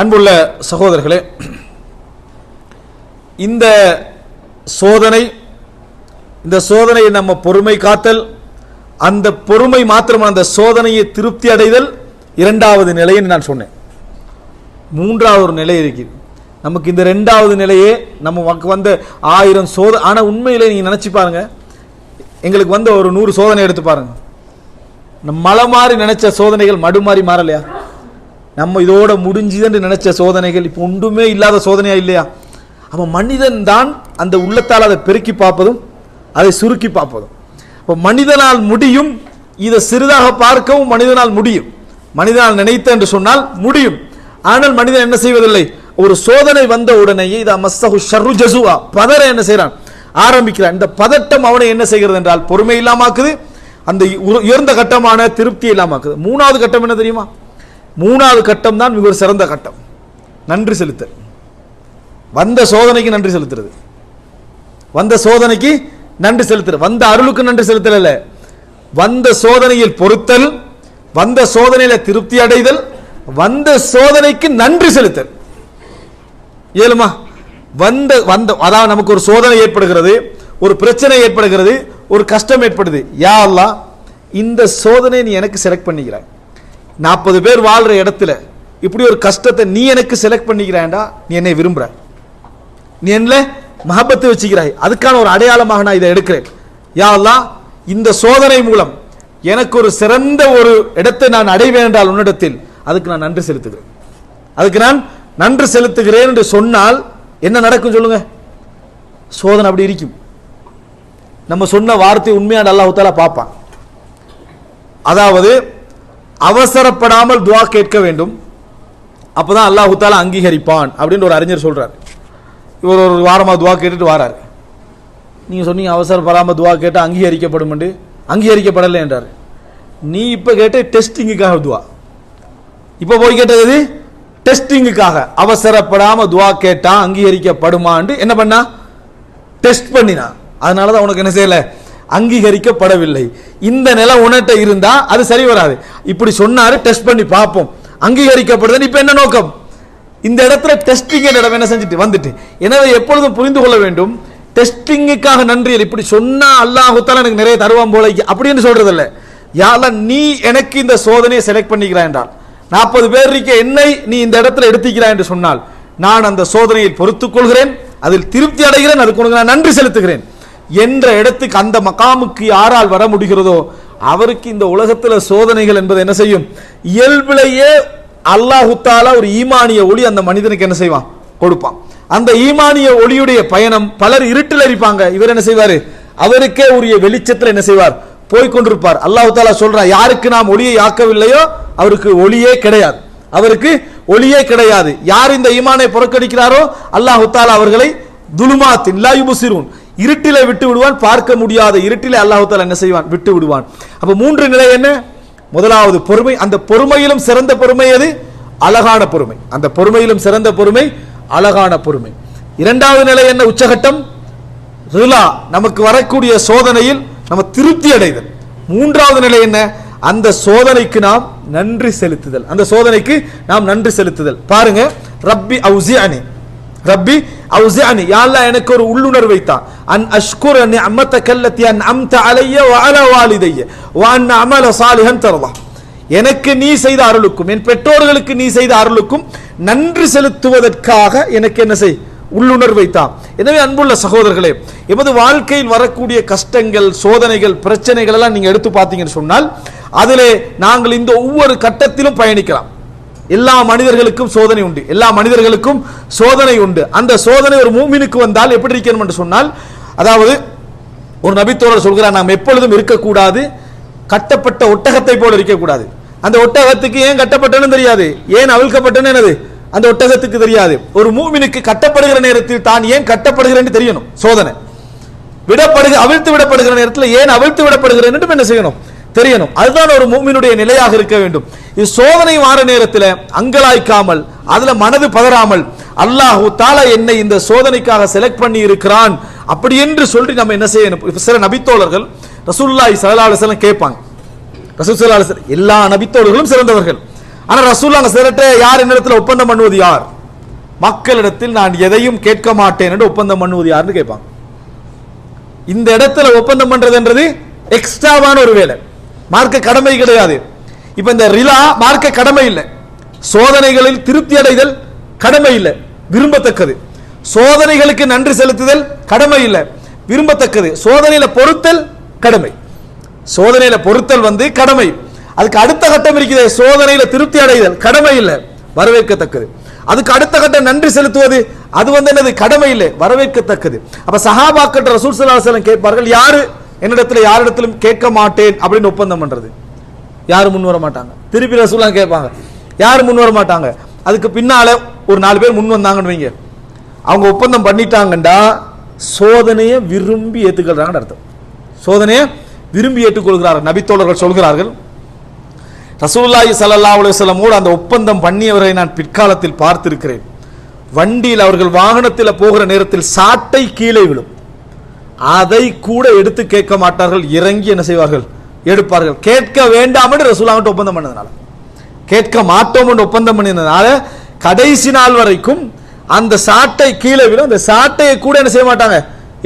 அன்புள்ள சகோதரர்களே இந்த சோதனை இந்த சோதனையை நம்ம பொறுமை காத்தல் அந்த பொறுமை மாத்திரம் அந்த சோதனையை திருப்தி அடைதல் இரண்டாவது நிலைன்னு நான் சொன்னேன். மூன்றாவது ஒரு நிலை இருக்குது நமக்கு இந்த ரெண்டாவது நிலையே நமக்கு வந்த ஆயிரம் சோத ஆனால் உண்மையிலே நீங்கள் நினச்சி பாருங்க. எங்களுக்கு வந்த ஒரு நூறு சோதனை எடுத்து பாருங்க. மலை மாதிரி நினைச்ச சோதனைகள் மடு மாதிரி மாறலையா? நம்ம இதோட முடிஞ்சுதுன்னு நினைச்ச சோதனைகள் இப்போ ஒன்றுமே இல்லாத சோதனையா இல்லையா? அப்போ மனிதன் தான் அந்த உள்ளத்தால் அதை பெருக்கி பார்ப்பதும் அதை சுருக்கி பார்ப்பதும். இப்போ மனிதனால் முடியும் இதை சிறிதாக பார்க்கவும் மனிதனால் முடியும். மனிதனால் நினைத்த என்று சொன்னால் முடியும். ஆனால் மனிதன் என்ன செய்வதில்லை? ஒரு சோதனை வந்த உடனேயே இது மஸ்ஸஹு ஷர்ரு ஜசுவா பதற என்ன செய்கிறான் ஆரம்பிக்கிறான். இந்த பதட்டம் அவனை என்ன செய்கிறது என்றால் பொறுமை இல்லாமாக்குது அந்த உயர்ந்த கட்டமான திருப்தி இல்லாமாக்குது மூணாவது கட்டம் என்ன தெரியுமா? மூணாவது கட்டம் தான் மிக ஒரு சிறந்த கட்டம். நன்றி செலுத்தல் வந்த சோதனைக்கு நன்றி செலுத்துறது. வந்த சோதனைக்கு நன்றி செலுத்துறது வந்த அருளுக்கு நன்றி செலுத்தல வந்த சோதனையில் பொறுத்தல் வந்த சோதனையில திருப்தி அடைதல் வந்த சோதனைக்கு நன்றி செலுத்தல். ஏழுமா? வந்த வந்த அதாவது நமக்கு ஒரு சோதனை ஏற்படுகிறது ஒரு பிரச்சனை ஏற்படுகிறது ஒரு கஷ்டம் ஏற்படுது. யா அல்லா இந்த சோதனை நீ எனக்கு செலக்ட் பண்ணிக்கிறாய். நாற்பது பேர் வாழ்ற இடத்துல இப்படி ஒரு கஷ்டத்தை நீ எனக்கு செலக்ட் பண்ணிக்கிறாய்டா நீ என்னை விரும்புற. நீ என்ன மகப்பத்து வச்சுக்கிறாய்? அதுக்கான ஒரு அடையாளமாக நான் இதை எடுக்கிறேன். யா இந்த சோதனை மூலம் எனக்கு ஒரு சிறந்த ஒரு இடத்தை நான் அடைவேன் என்றால் உன்னிடத்தில் அதுக்கு நான் நன்றி செலுத்துகிறேன். அதுக்கு நான் நன்றி செலுத்துகிறேன் என்று சொன்னால் என்ன நடக்கும் சொல்லுங்க? சோதனை அப்படி இருக்கும். நம்ம சொன்ன வார்த்தை உண்மையான அல்லாஹ் பார்ப்பான். அதாவது அவசரப்படாமல் துவா கேட்க வேண்டும். அப்பதான் அல்லாஹ் தாலா அங்கீகரிப்பான் அப்படின்னு ஒரு அறிஞர் சொல்றார். இவர் ஒரு வாரமாக துவா கேட்டுட்டு வாரார். நீங்கள் சொன்னீங்க அவசரப்படாமல் துவா கேட்டால் அங்கீகரிக்கப்படும் என்று. அங்கீகரிக்கப்படலை என்றார். நீ இப்போ கேட்ட டெஸ்டிங்குக்காக துவா. இப்போ போய் கேட்டது டெஸ்டிங்குக்காக அவசரப்படாமல் துவா கேட்டால் அங்கீகரிக்கப்படுமான்னு என்ன பண்ணா? டெஸ்ட் பண்ணினா. அதனால தான் உனக்கு என்ன செய்யலை? அங்கீகரிக்கப்படவில்லை. இந்த நிலை உனட்ட இருந்தா அது சரி வராது. இப்படி சொன்னாரு டெஸ்ட் பண்ணி பார்ப்போம். அங்கீகரிக்கப்படுதுன்னு இப்ப என்ன நோக்கம்? இந்த இடத்துல டெஸ்டிங் இடம் என்ன செஞ்சுட்டு? வந்துட்டு. எனவே எப்பொழுதும் புரிந்து கொள்ள வேண்டும் டெஸ்டிங்குக்காக நன்றி. இப்படி சொன்னா அல்லாஹுத்தால எனக்கு நிறைய தருவான் போல அப்படின்னு சொல்றது இல்ல யால நீ எனக்கு இந்த சோதனையை செலக்ட் பண்ணிக்கிறாய் என்றால். நாற்பது பேர் இருக்க என்னை நீ இந்த இடத்துல எடுத்துக்கிறாய் என்று சொன்னால் நான் அந்த சோதனையில் பொறுத்துக் கொள்கிறேன் அதில் திருப்தி அடைகிறேன் அதுக்கு உனக்கு நான் நன்றி செலுத்துகிறேன். என்ற இடத்துக்கு அந்த மகாமுக்கு யாரால் வர முடிகிறதோ அவருக்கு இந்த உலகத்தில் சோதனைகள் என்பது என்ன செய்யும்? இயல்பிலேயே அல்லாஹுத்தால ஒரு ஈமானிய ஒளி அந்த மனிதனுக்கு என்ன செய்வான்? கொடுப்பான். அந்த ஈமானிய ஒளியுடைய பயணம் பலர் இருட்டில் இருப்பாங்க இவர் என்ன செய்வார்? அவருக்கே உரிய வெளிச்சத்தில் என்ன செய்வார்? போய்கொண்டிருப்பார் அல்லாஹு தாலா சொல்றா யாருக்கு நாம் ஒளியை ஆக்கவில்லையோ அவருக்கு ஒளியே கிடையாது. அவருக்கு ஒளியே கிடையாது. யார் இந்த ஈமானை புறக்கணிக்கிறாரோ அல்லாஹு தாலா அவர்களை துலுமாத்தின் லா யுபுசிரூன். இருட்டில விட்டு விடுவான் பார்க்க முடியாத இருட்டில அல்லாஹால என்ன செய்வான்? விட்டு விடுவான். அப்ப மூன்று நிலை என்ன? முதலாவது பொறுமை. அந்த பொறுமையிலும் சிறந்த பொறுமை அது அழகான பொறுமை. அந்த பொறுமையிலும் சிறந்த பொறுமை அழகான பொறுமை. இரண்டாவது நிலை என்ன? உச்சகட்டம். ரிலா நமக்கு வரக்கூடிய சோதனையில் நம்ம திருப்தி அடைதல். மூன்றாவது நிலை என்ன? அந்த சோதனைக்கு நாம் நன்றி செலுத்துதல். அந்த சோதனைக்கு நாம் நன்றி செலுத்துதல். பாருங்க ரப்பி அவுசிஅனி ரப்பி அவுசியானி யாழ்லா எனக்கு ஒரு உள்ளுணர்வை தான் அன் அஷ்குர கல்லத்தி அன் அம்த அலைய வ வாலிதைய. வான் அமல சாலிஹன் தரலாம் எனக்கு நீ செய்த அருளுக்கும் என் பெற்றோர்களுக்கு நீ செய்த அருளுக்கும் நன்றி செலுத்துவதற்காக எனக்கு என்ன செய்? உள்ளுணர்வை தான் எனவே அன்புள்ள சகோதரர்களே எமது வாழ்க்கையில் வரக்கூடிய கஷ்டங்கள் சோதனைகள் பிரச்சனைகள் எல்லாம் நீங்க எடுத்து பார்த்தீங்கன்னு சொன்னால் அதிலே நாங்கள் இந்த ஒவ்வொரு கட்டத்திலும் பயணிக்கலாம். எல்லா மனிதர்களுக்கும் சோதனை உண்டு. எல்லா மனிதர்களுக்கும் சோதனை உண்டு. அந்த சோதனை ஒரு மூமினுக்கு வந்தால் எப்படி இருக்கணும் என்று சொன்னால் அதாவது ஒரு நபித்தோழர் சொல்கிறார் நாம் எப்பொழுதும் இருக்கக்கூடாது கட்டப்பட்ட ஒட்டகத்தை போல இருக்கக்கூடாது. அந்த ஒட்டகத்துக்கு ஏன் கட்டப்பட்டன்னு தெரியாது. ஏன் அவிழ்க்கப்பட்டன்னு என்னது? அந்த ஒட்டகத்துக்கு தெரியாது. ஒரு மூமினுக்கு கட்டப்படுகிற நேரத்தில் தான் ஏன் கட்டப்படுகிறேன்னு தெரியணும். சோதனை. விடப்படுகிற அவிழ்த்து விடப்படுகிற நேரத்தில் ஏன் அவிழ்த்து விடப்படுகிறேன் என்று என்ன செய்யணும்? தெரியணும். அதுதான் ஒரு மூமினுடைய நிலையாக இருக்க வேண்டும். இது சோதனை வார நேரத்தில் அங்கலாய்க்காமல் அதுல மனது பதறாமல் அல்லாஹு தாலா என்னை இந்த சோதனைக்காக செலக்ட் பண்ணி இருக்கிறான். அப்படி என்று சொல்லி நம்ம என்ன செய்யணும்? சில நபித்தோழர்கள் ரசூல்லாய் ஸல்லல்லாஹு கேட்பாங்க. ரசூல் ஸல்லல்லாஹு எல்லா நபித்தோழர்களும் சிறந்தவர்கள். ஆனால் ரசூல்லாங்க சிலட்ட யார் என்னிடத்தில் ஒப்பந்தம் பண்ணுவது யார்? மக்களிடத்தில் நான் எதையும் கேட்க மாட்டேன் என்று ஒப்பந்தம் பண்ணுவது யாருன்னு கேட்பாங்க. இந்த இடத்துல ஒப்பந்தம் பண்றதுன்றது எக்ஸ்ட்ராவான ஒரு வேலை. மார்க்க கடமை கிடையாது. இப்ப இந்த ரிலா மார்க்க கடமை இல்லை. சோதனைகளில் திருப்தி அடைதல் கடமை இல்லை. விரும்பத்தக்கது. சோதனைகளுக்கு நன்றி செலுத்துதல் கடமை இல்லை. விரும்பத்தக்கது. சோதனையில பொறுத்தல் கடமை. சோதனையில பொறுத்தல் வந்து கடமை. அதுக்கு அடுத்த கட்டம் இருக்குது. சோதனையில திருப்தி அடைதல் கடமை இல்லை. வரவேற்கத்தக்கது. அதுக்கு அடுத்த கட்டம் நன்றி செலுத்துவது அது வந்து என்னது? கடமை இல்லை. வரவேற்கத்தக்கது. அப்ப சஹாபாக்கள் ரசூல் ஸல்லல்லாஹு கேட்பார்கள் யாரு என்னிடத்தில் யாரிடத்திலும் கேட்க மாட்டேன் அப்படின்னு ஒப்பந்தம் பண்ணுறது யாரும் முன் வர மாட்டாங்க? திருப்பி ரசூலாம் கேட்பாங்க. யாரும் முன் வர மாட்டாங்க? அதுக்கு பின்னால் ஒரு நாலு பேர் முன் வந்தாங்கன்னு வைங்க. அவங்க ஒப்பந்தம் பண்ணிட்டாங்கண்டா சோதனையை விரும்பி ஏற்றுக்கொள்கிறாங்கன்னு அர்த்தம். சோதனையை விரும்பி ஏற்றுக்கொள்கிறார்கள் நபித்தோழர்கள் சொல்கிறார்கள். ரசூலுல்லாஹி சல்லா அலைஹி அந்த ஒப்பந்தம் பண்ணியவரை நான் பிற்காலத்தில் பார்த்திருக்கிறேன். வண்டியில் அவர்கள் வாகனத்தில் போகிற நேரத்தில் சாட்டை கீழே விழும். அதை கூட எடுத்து கேட்க மாட்டார்கள் இறங்கி என்ன செய்வார்கள்? எடுப்பார்கள். கேட்க வேண்டாம் என்று ரசூலாங்கிட்ட ஒப்பந்தம் பண்ணதுனால கேட்க மாட்டோம் என்று ஒப்பந்தம் பண்ணினதுனால கடைசி நாள் வரைக்கும் அந்த சாட்டை கீழே விழும் அந்த சாட்டையை கூட என்ன செய்ய மாட்டாங்க?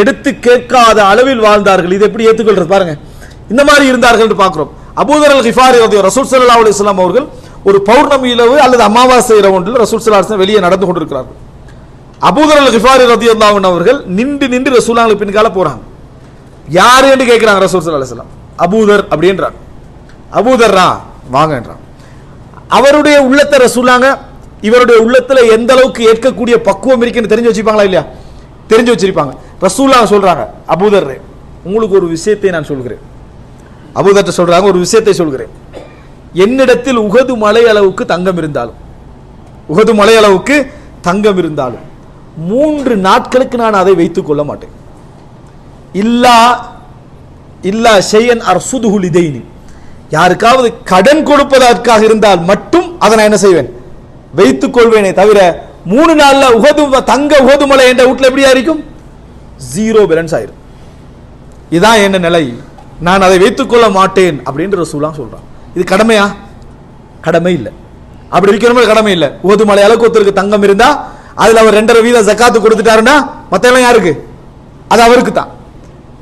எடுத்து கேட்காத அளவில் வாழ்ந்தார்கள். இது எப்படி ஏற்றுக்கொள்றது பாருங்க. இந்த மாதிரி இருந்தார்கள் பார்க்குறோம் பார்க்கிறோம். அபூதர் அல் ஹிஃபாரி ரசூல் சல்லா அலைஹி இஸ்லாம் அவர்கள் ஒரு பௌர்ணமி இரவு அல்லது அமாவாசை இரவு ஒன்றில் ரசூல் சல்லா வெளியே நடந்து கொண்டிருக்கிறார்கள். அபூதர் அல் கிஃபாரி ரலியல்லாஹு அன்ஹு அவர்கள் நின்று நின்று ரசூலாங்களுக்கு பின்கால போறாங்க. யாரு என்று கேட்கிறாங்க ரசூல் ஸல்லல்லாஹு அலைஹி அபூதர் அப்படின்றாங்க. அபூதர்ரா வாங்கன்றாங்க. அவருடைய உள்ளத்தை ரசூலாங்க இவருடைய உள்ளத்துல எந்த அளவுக்கு ஏற்கக்கூடிய பக்குவம் இருக்குன்னு தெரிஞ்சு வச்சிருப்பாங்களா இல்லையா? தெரிஞ்சு வச்சிருப்பாங்க. ரசூல்லா சொல்றாங்க அபூதர் உங்களுக்கு ஒரு விஷயத்தை நான் சொல்கிறேன். அபூதர்ட்ட சொல்றாங்க ஒரு விஷயத்தை சொல்கிறேன். என்னிடத்தில் உகது மலை அளவுக்கு தங்கம் இருந்தாலும் உகது மலை அளவுக்கு தங்கம் இருந்தாலும் மூன்று நாட்களுக்கு நான் அதை வைத்துக் கொள்ள மாட்டேன். இல்லா இல்லா ஷெய்யன் அர்சுதுஹுல் இதைனி யாருக்காவது கடன் கொடுப்பதற்காக இருந்தால் மட்டும் அதை நான் என்ன செய்வேன்? வைத்துக் கொள்வேனே தவிர மூணு நாள்ல உகது தங்க உகதுமலை என்ற வீட்டில் எப்படியா இருக்கும் ஜீரோ பேலன்ஸ் ஆயிரும். இதான் என்ன நிலை? நான் அதை வைத்துக் கொள்ள மாட்டேன் அப்படின்ற ரசூலாம் சொல்றான். இது கடமையா? கடமை இல்லை. அப்படி இருக்கிற மாதிரி கடமை இல்லை. உகது மலை அளவுக்கு ஒருத்தருக்கு தங்கம் இருந்தா அதுல அவர் ரெண்டரை வீத ஜக்காத்து கொடுத்துட்டாருன்னா மத்த எல்லாம் யாருக்கு? அது அவருக்கு தான்.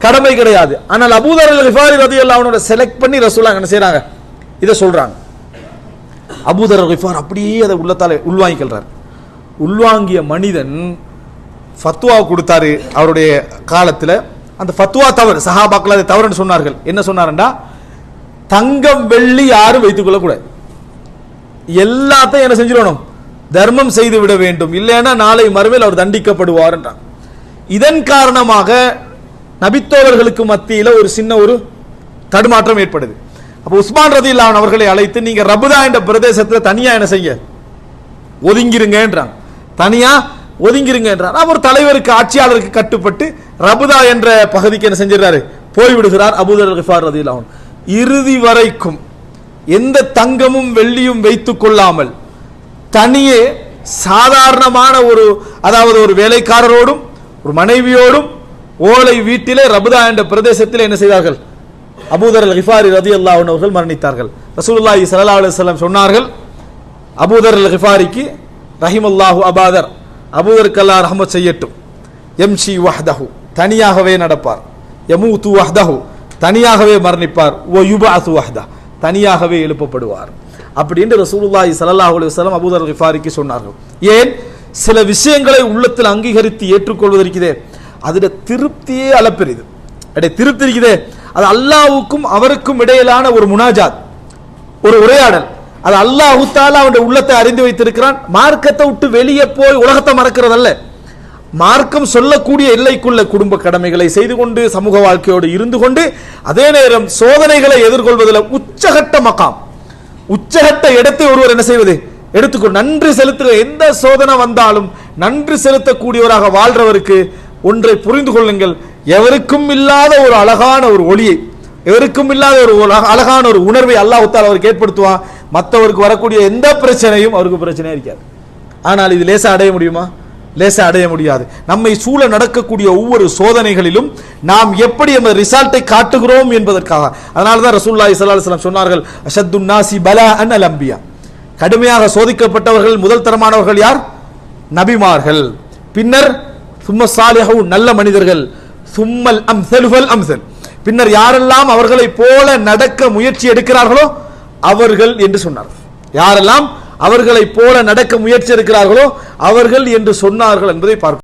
கடமை கிடையாது. ஆனால் அபூதர் ஹிஃபாரி ரதி ரதியல்லாஹு அவனோட செலக்ட் பண்ணி ரசூலா என்ன செய்கிறாங்க இதை சொல்றாங்க. அபூதர் ஹிஃபார் அப்படியே அதை உள்ளத்தால் உள்வாங்கிக்கிறார் உள்வாங்கிய மனிதன் ஃபத்வா கொடுத்தாரு அவருடைய காலத்துல. அந்த ஃபத்வா தவறு சஹாபாக்கள் அதை தவறுன்னு சொன்னார்கள். என்ன சொன்னாருண்டா தங்கம் வெள்ளி யாரும் வைத்துக்கொள்ளக்கூடாது எல்லாத்தையும் என்ன செஞ்சிடணும்? தர்மம் செய்து விட வேண்டும். இல்லைன்னா நாளை மறுமையில் அவர் தண்டிக்கப்படுவார் என்றார் இதன் காரணமாக நபித்தோழர்களுக்கு மத்தியில் ஒரு சின்ன ஒரு தடுமாற்றம் ஏற்படுது. அப்போ உஸ்மான் ரதி ரதில்லான் அவர்களை அழைத்து நீங்க ரபுதா என்ற பிரதேசத்தில் தனியா என்ன செய்ய? ஒதுங்கிருங்கன்றாங்க தனியா? ஒதுங்கிருங்கன்றார் அவர் தலைவருக்கு ஆட்சியாளருக்கு கட்டுப்பட்டு ரபுதா என்ற பகுதிக்கு என்ன செஞ்சிடறாரு? போய்விடுகிறார் அபுதர் கிஃபார் ரதில்லான் இறுதி வரைக்கும் எந்த தங்கமும் வெள்ளியும் வைத்துக் கொள்ளாமல் தனியே சாதாரணமான ஒரு அதாவது ஒரு வேலைக்காரரோடும் ஒரு மனைவியோடும் ஓலை வீட்டிலே ரபுதா என்ற பிரதேசத்தில் என்ன செய்தார்கள்? அபூதர் அல் கிஃபாரி ரதி அவர்கள் மரணித்தார்கள். ரசூலுல்லாஹி ஸல்லல்லாஹு அலுவலம் சொன்னார்கள் அபூதர் அல் ஹிஃபாரிக்கு ரஹிம் அல்லாஹு அபாதர் அபூதர்கல்லா ரஹமத் செய்யட்டும். எம்ஷி வஹ்தஹு தனியாகவே நடப்பார். யமூது வஹ்தஹு தனியாகவே மரணிப்பார். ஓ யுபாசு வஹ்தா தனியாகவே எழுப்பப்படுவார். அப்படின்னு ரசூலுல்லாஹி ஸல்லல்லாஹு அலைஹி வஸல்லம் அபூதர் அல் கிஃபாரிக்கு சொன்னார்கள். ஏன்? சில விஷயங்களை உள்ளத்தில் அங்கீகரித்து ஏற்றுக்கொள்வதற்குதே. அதில் திருப்தியே அளப்பெரிது. அடே திருப்தி இருக்குதே அது அல்லாவுக்கும் அவருக்கும் இடையிலான ஒரு முனாஜாத் ஒரு உரையாடல். அது அல்லாஹ் தாலா அவனுடைய உள்ளத்தை அறிந்து வைத்திருக்கிறான். மார்க்கத்தை விட்டு வெளியே போய் உலகத்தை மறக்கிறதல்ல. மார்க்கம் சொல்லக்கூடிய எல்லைக்குள்ள குடும்ப கடமைகளை செய்து கொண்டு சமூக வாழ்க்கையோடு இருந்து கொண்டு அதே நேரம் சோதனைகளை எதிர்கொள்வதில் உச்சகட்ட மகாம். உச்சகட்ட இடத்தை ஒருவர் என்ன செய்வது? எடுத்துக்கொள். நன்றி செலுத்துகிற எந்த சோதனை வந்தாலும் நன்றி செலுத்தக்கூடியவராக வாழ்றவருக்கு ஒன்றை புரிந்து கொள்ளுங்கள். எவருக்கும் இல்லாத ஒரு அழகான ஒரு ஒளியை எவருக்கும் இல்லாத ஒரு அழகான ஒரு உணர்வை அல்லாஹுத்தால் அவருக்கு ஏற்படுத்துவான். மற்றவருக்கு வரக்கூடிய எந்த பிரச்சனையும் அவருக்கு பிரச்சனையாக இருக்காது. ஆனால் இது லேசாக அடைய முடியுமா? லேசை அடைய முடியாது. நம்மை சூழ நடக்கக்கூடிய ஒவ்வொரு சோதனைகளிலும் நாம் எப்படி நம்ம ரிசல்ட்டை காட்டுகிறோம் என்பதற்காக. அதனால தான் ரசூல்லா இஸ்லாம் சொன்னார்கள் அஷத்து நாசி பலா அன் அல் அம்பியா. கடுமையாக சோதிக்கப்பட்டவர்கள் முதல் தரமானவர்கள் யார்? நபிமார்கள். பின்னர் சும்ம சாலிஹு நல்ல மனிதர்கள். சும்மல் அம்சலுவல் அம்சல். பின்னர் யாரெல்லாம் அவர்களைப் போல நடக்க முயற்சி எடுக்கிறார்களோ அவர்கள் என்று சொன்னார் யாரெல்லாம்? அவர்களைப் போல நடக்க முயற்சி இருக்கிறார்களோ அவர்கள் என்று சொன்னார்கள் என்பதை பார்ப்போம்.